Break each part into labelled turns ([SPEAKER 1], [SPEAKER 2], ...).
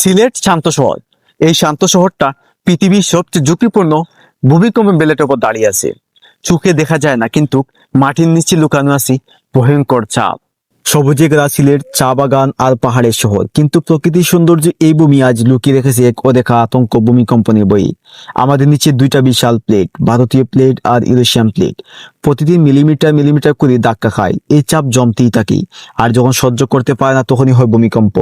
[SPEAKER 1] সিলেট শান্ত শহর। এই শান্ত শহরটা পৃথিবীর সবচেয়ে ঝুঁকিপূর্ণ ভূমিকম্প বেলেটের উপর দাঁড়িয়ে আছে। চোখে দেখা যায় না, কিন্তু মাটির নিচে লুকানো আছে ভয়ঙ্কর চাপ। সবুজে ঘেরা সিলেট চা বাগান আর পাহাড়ের শহর। কিন্তু প্রকৃতির সৌন্দর্য এই ভূমি আজ লুকিয়ে রেখেছে এক অদেখা আতঙ্ক ভূমিকম্পনের বই। আমাদের নিচে দুইটা বিশাল প্লেট, ভারতীয় প্লেট আর ইউরেশিয়ান প্লেট। প্রতিদিন মিলিমিটার মিলিমিটার করে ধাক্কা খায়। এই চাপ জমতেই থাকে। আর যখন সহ্য করতে পারে না, তখনই হয় ভূমিকম্প।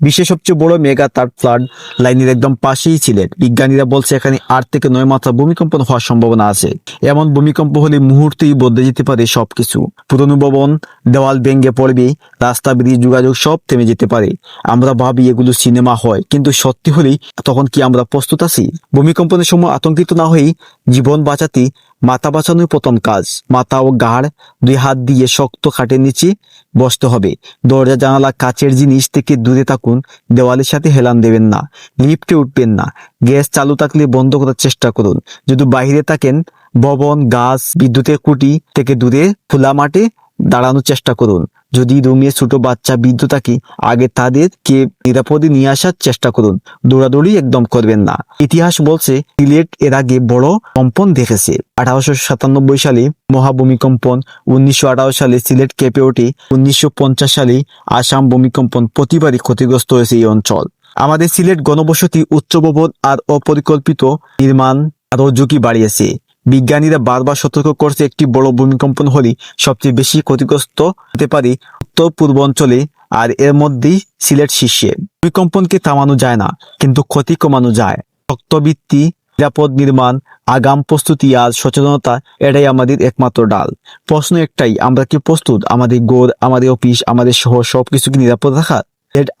[SPEAKER 1] বিশ্বের সবচেয়ে বড় মেগা তার ফ্লাড লাইনের একদম পাশেই ছিলেন বিজ্ঞানীরা বলছে, এখানে আট থেকে নয় মাত্রা ভূমিকম্প হওয়ার সম্ভাবনা আছে। এমন ভূমিকম্প হলে মুহূর্তেই বদলে যেতে পারে সবকিছু। পুরনো ভবন, দেওয়াল ভেঙে পড়বে রাস্তা, ব্রিজ, যোগাযোগ সব থেমে যেতে পারে। আমরা ভাবি এগুলো সিনেমা হয়, কিন্তু সত্যি হলেই তখন কি আমরা প্রস্তুত আছি? ভূমিকম্পনের সময় আতঙ্কিত না হয়েই জীবন বাঁচাতে মাথা বাঁচানোই প্রথম কাজ। মাথা ও গাড় দুই হাত দিয়ে শক্ত খাটের নিচে বসতে হবে। দরজা, জানালা, কাচের জিনিস থেকে দূরে থাকুন, দেওয়ালের সাথে হেলান দেবেন না, লিফটে উঠবেন না। গ্যাস চালু থাকলে বন্ধ করার চেষ্টা করুন। যদি বাইরে থাকেন, ভবন, গাছ, বিদ্যুতের কুটি থেকে দূরে, খোলা মাঠে দাঁড়ানোর চেষ্টা করুন। যদি রুমে ছোট বাচ্চা বৃদ্ধ থাকে, আগে তাদেরকে নিরাপদে নিয়ে আসার চেষ্টা করুন। দৌড়াদৌড়ি একদম করবেন না। ইতিহাস বলছে, সিলেট এর আগে বড় কম্পন দেখেছে। আঠারোশো সাতানব্বই সালে মহাভূমিকম্পন, উনিশশো আঠারো সালে সিলেট কেঁপে ওঠে, উনিশশো পঞ্চাশ সালে আসাম ভূমিকম্পন প্রতিবারই ক্ষতিগ্রস্ত হয়েছে এই অঞ্চল। আমাদের সিলেট গণবসতি উচ্চ ভবন আর অপরিকল্পিত নির্মাণ আরও ঝুঁকি বাড়িয়েছে। বিজ্ঞানীরা বারবার সতর্ক করছে একটি বড় ভূমিকম্পন হলে সবচেয়ে বেশি ক্ষতিগ্রস্ত হতে পারে উত্তর পূর্বাঞ্চলে আর এর মধ্যেই সিলেট শীর্ষে। ভূমিকম্পনকে থামানো যায় না, কিন্তু ক্ষতি কমানো যায়। রক্তবৃত্তি, নিরাপদ নির্মাণ, আগাম প্রস্তুতি আর সচেতনতা এটাই আমাদের একমাত্র ডাল। প্রশ্ন একটাই, আমরা কি প্রস্তুত? আমাদের গোড় আমাদের অফিস, আমাদের শহর সবকিছু কি নিরাপদ রাখা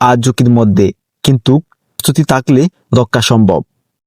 [SPEAKER 1] আর ঝুঁকির মধ্যে। কিন্তু প্রস্তুতি থাকলে রক্ষা সম্ভব।